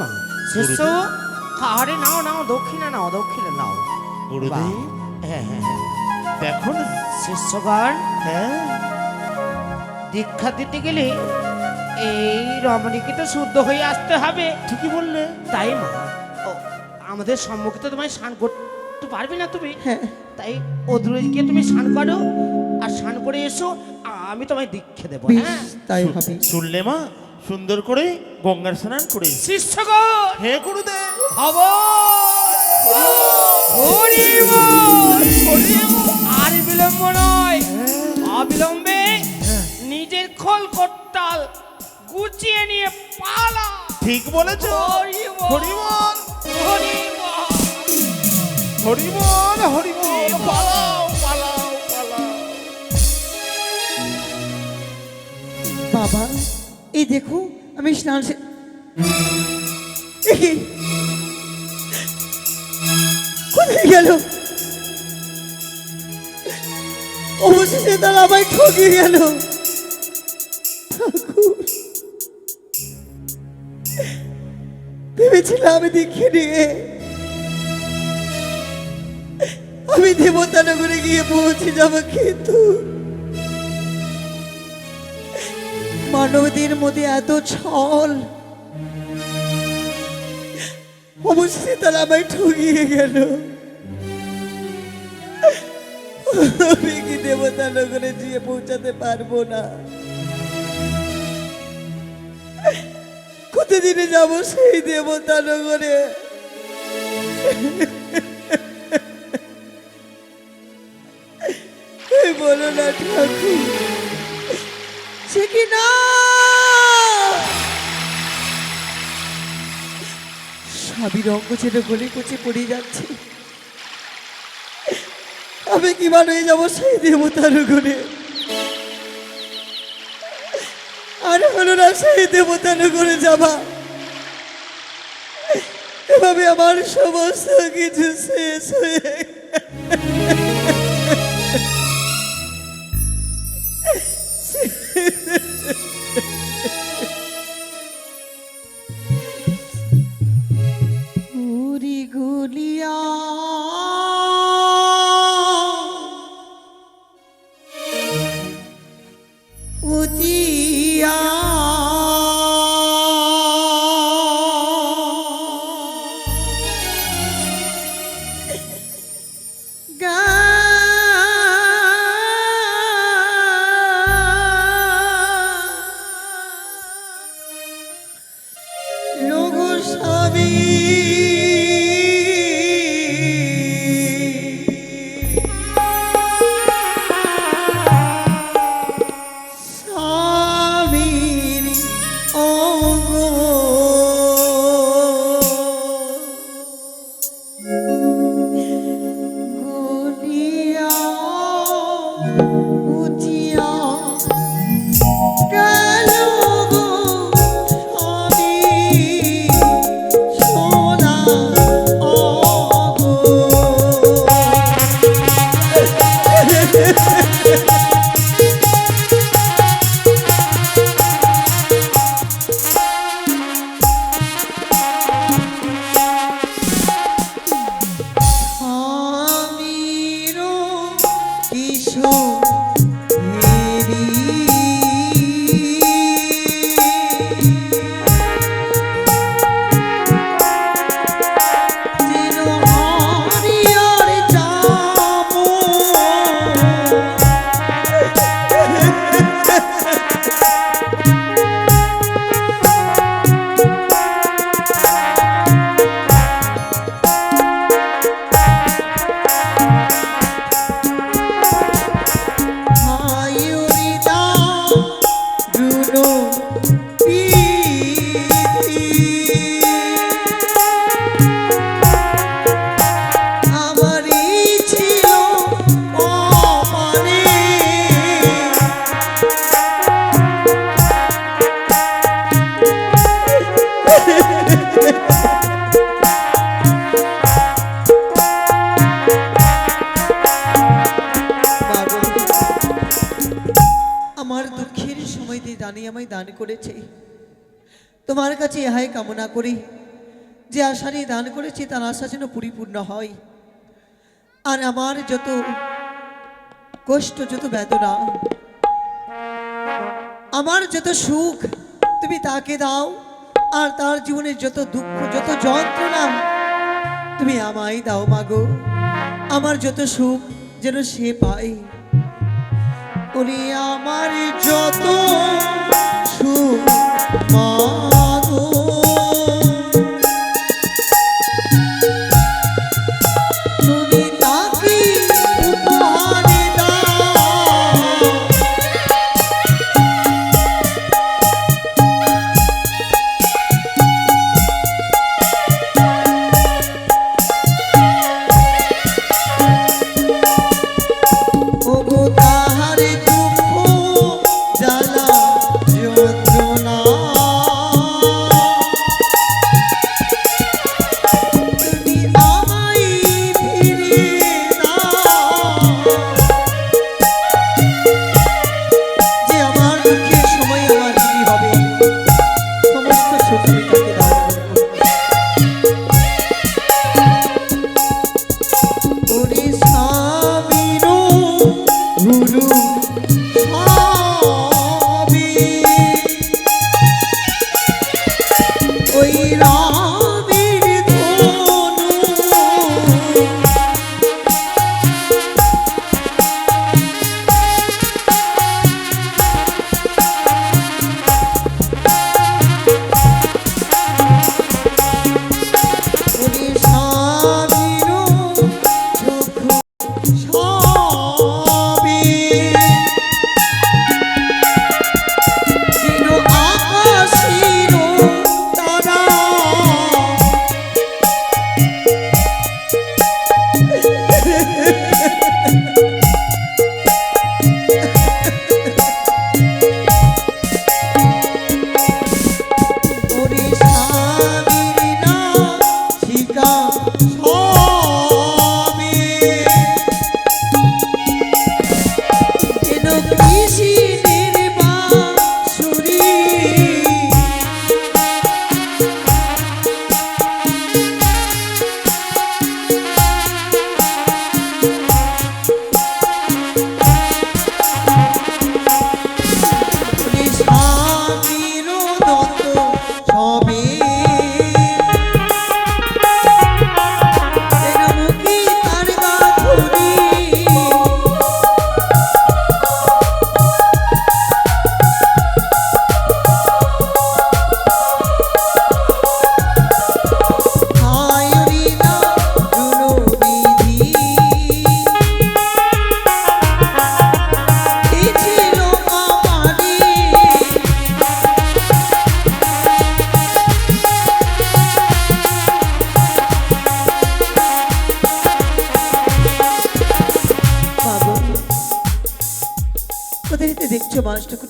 মা শেষ আরে নাও নাও দক্ষিণে নাও দক্ষিণে নাও। গুরুদেব। হ্যাঁ হ্যাঁ হ্যাঁ। দেখো না শিষ্যগণ হ্যাঁ। দীক্ষা দিতে গেলে এই রমণীকে তো শুদ্ধ হয়ে আসতে হবে। ঠিকই বললে। তাই মা ও, আমাদের সম্মুখে তো তোমায় স্নান করতে পারবে না তুমি। হ্যাঁ। তাই ও দূরে গিয়ে তুমি স্নান করো আর স্নান করে এসো আমি তোমায় দীক্ষা দেবো হ্যাঁ। তাই হবে। শুনলে মা? সুন্দর করে গঙ্গার স্নান করে শিষ্যগণ! হে গুরুদেব। আর বিলম্ব নয়। অবিলম্বে নিজের খোল করতাল গুছিয়ে নিয়ে পালা। ঠিক বলেছ। হরি বল। হরিবল হরি হরিবল হরিবল দেখো, আমি স্নান কোথায় গেল? অবশেষে তারা আমায় ঠকিয়ে গেল। ভেবেছিলাম আমি দীক্ষে নিয়ে আমি দেবতানগরে গিয়ে পৌঁছে যাব, কিন্তু মানবদের মধ্যে এত ছল। অবশ্যই তারা আমায় ঠকিয়ে গেল। আমি কি দেবতা নগরে গিয়ে পৌঁছাতে পারব না? কতদিনে যাব সেই দেবতা নগরে বলো না, ঠাকুর। কি না? স্বামীর অঙ্গ ছেড়ে গলি কুচি পড়ে যাচ্ছে। আমি কি হয়ে যাব সেই দেবতার ঘরে আর হলো না সেই দেবতার ঘরে যাবা। এভাবে আমার সমস্ত কিছু শেষ হয়ে उदिया আমায় দান করেছে। তোমার কাছে ইহাই কামনা করি যে আশা নিয়ে দান করেছি তার আশা যেন পরিপূর্ণ হয়। আর আমার যত কষ্ট, যত বেদনা, আমার যত সুখ, তুমি তাকে দাও। আর তার জীবনে যত দুঃখ, যত যন্ত্রণা, তুমি আমায় দাও মাগো আমার যত সুখ যেন সে পায়। উনি আমার যত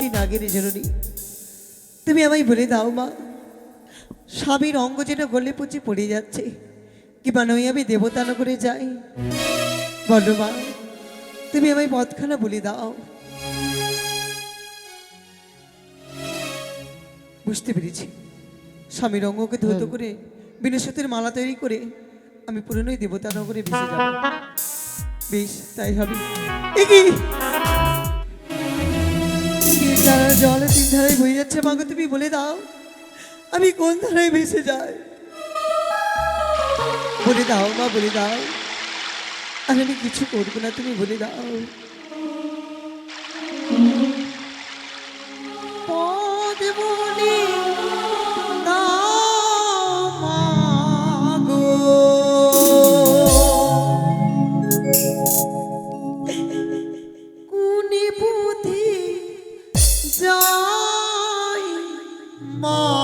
মাস্টারকুটি নাগের জননী তুমি আমায় বলে দাও মা স্বামীর অঙ্গ যেন গলে পচে পড়ে যাচ্ছে কিংবা নই আমি দেবতানগরে যাই? বলো মা তুমি আমায় পথখানা বলে দাও। বুঝতে পেরেছি। স্বামীর অঙ্গকে ধৌত করে বিনসতের মালা তৈরি করে আমি পুরনোই দেবতানগরে যাব। বেশ তাই হবে। এ কি কি ধারা জলে তিন ধারায় বয়ে যাচ্ছে মাগো তুমি বলে দাও, আমি কোন ধারায় ভেসে যাই? বলে দাও মা, বলে দাও, আর আমি কিছু করব না, তুমি বলে দাও। মাগো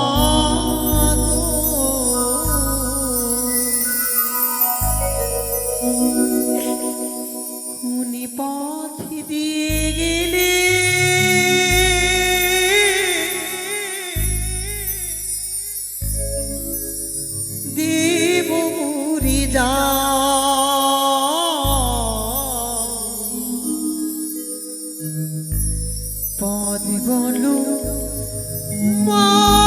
পথ বলো মা